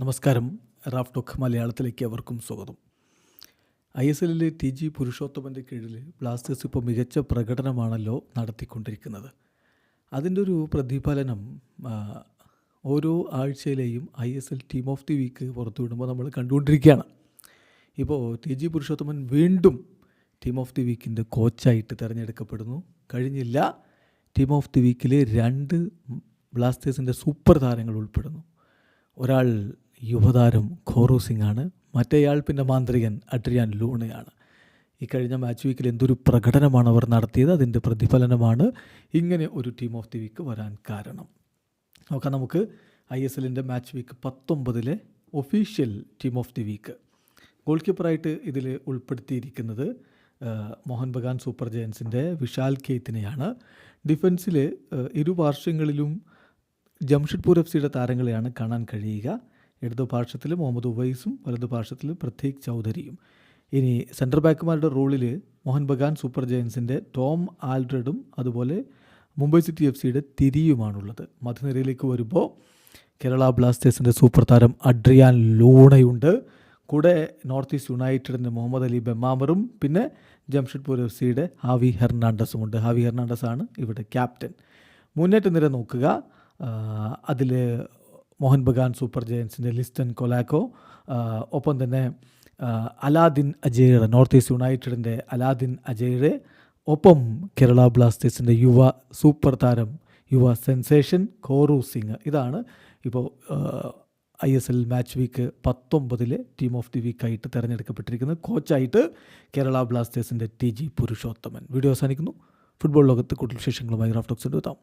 നമസ്കാരം. Raf talk മലയാളത്തിലേക്ക് അവർക്കും സ്വാഗതം. ഐ എസ് എല്ലിലെ ടി ജി പുരുഷോത്തമന്റെ കീഴിൽ ബ്ലാസ്റ്റേഴ്സ് ഇപ്പോൾ മികച്ച പ്രകടനമാണല്ലോ നടത്തിക്കൊണ്ടിരിക്കുന്നത്. അതിന്റെ ഒരു പ്രതിഫലനം ഓരോ ആഴ്ചയിലെയും I S L team of the week പുറത്തുവിടുമ്പോൾ നമ്മൾ കണ്ടുകൊണ്ടിരിക്കുകയാണ്. ഇപ്പോൾ ടി ജി പുരുഷോത്തമൻ വീണ്ടും ടീം ഓഫ് ദി വീക്കിന്റെ കോച്ചായിട്ട് തിരഞ്ഞെടുക്കപ്പെടുന്നു. കഴിഞ്ഞില്ല ടീം ഓഫ് ദി വീക്കിലെ രണ്ട് ബ്ലാസ്റ്റേഴ്സിന്റെ സൂപ്പർ താരങ്ങൾ ഉൾപ്പെടുന്നു. ഒരാൾ യുവതാരം ഖോറു സിംഗ് ആണ് മറ്റേയാൾ പിന്നെ മാന്ത്രികൻ അഡ്രിയാൻ ലൂണയാണ്. ഈ കഴിഞ്ഞ മാച്ച് വീക്കിൽ എന്തൊരു പ്രകടനമാണ് അവർ നടത്തിയത് അതിന്റെ പ്രതിഫലനമാണ് ഇങ്ങനെ ഒരു ടീം ഓഫ് ദി വീക്ക് വരാൻ കാരണം. നോക്കാം നമുക്ക് ഐ എസ് എല്ലിന്റെ മാച്ച് വീക്ക് പത്തൊമ്പതിലെ official team of the week goal കീപ്പറായിട്ട് ഇതിൽ ഉൾപ്പെടുത്തിയിരിക്കുന്നത് മോഹൻ ബഗാൻ സൂപ്പർ ജയൻസിന്റെ വിശാൽ കേത്തിനെയാണ് ഡിഫൻസിൽ ഇരു ജംഷഡ്പൂർ എഫ് സിയുടെ താരങ്ങളെയാണ് കാണാൻ കഴിയുക. ഇടതു പാർശ്വത്തിൽ മുഹമ്മദ് ഉവൈസും വലതു പാർശ്വത്തിൽ പ്രതീക് ചൗധരിയും. ഇനി സെൻട്രൽ ബാക്കുമാരുടെ റോളിൽ മോഹൻ ബഗാൻ സൂപ്പർ ജയൻസിന്റെ ടോം ആൽഡ്രഡും അതുപോലെ മുംബൈ സിറ്റി എഫ് സിയുടെ തിരിയുമാണുള്ളത്. മധ്യനിരയിലേക്ക് വരുമ്പോൾ കേരള ബ്ലാസ്റ്റേഴ്സിന്റെ സൂപ്പർ താരം അഡ്രിയാൻ ലൂണയുണ്ട്. കൂടെ നോർത്ത് ഈസ്റ്റ് യുണൈറ്റഡിന്റെ മുഹമ്മദ് അലി ബെമാമറും പിന്നെ ജംഷഡ്പൂർ എഫ് സിയുടെ ഹാവി ഹെർണാണ്ടസും ഉണ്ട്. ഹാവി ഹെർണാണ്ടസ് ആണ് ഇവിടെ ക്യാപ്റ്റൻ. മുന്നേറ്റ നിര നോക്കുക അതിൽ മോഹൻ ബഗാൻ സൂപ്പർ ജയൻസിന്റെ ലിസ്റ്റൻ കൊലാക്കോ ഒപ്പം തന്നെ അലാദിൻ അജയ്റെ നോർത്ത് ഈസ്റ്റ് യുണൈറ്റഡിന്റെ അലാദിൻ അജയ്റെ ഒപ്പം കേരള ബ്ലാസ്റ്റേഴ്സിന്റെ യുവ സൂപ്പർ താരം യുവ സെൻസേഷൻ കോറു സിംഗ്. ഇതാണ് ഇപ്പോൾ I S L match week പത്തൊമ്പതിലെ ടീം ഓഫ് ദി വീക്കായിട്ട് തിരഞ്ഞെടുക്കപ്പെട്ടിരിക്കുന്നത് കോച്ചായിട്ട് കേരള ബ്ലാസ്റ്റേഴ്സിന്റെ ടി ജി പുരുഷോത്തമൻ. വീഡിയോ അവസാനിക്കുന്നു. ഫുട്ബോൾ ലോകത്ത് കൂടുതൽ വിശേഷങ്ങളുമായി റാഫ്റ്റോക്സ് എടുത്താം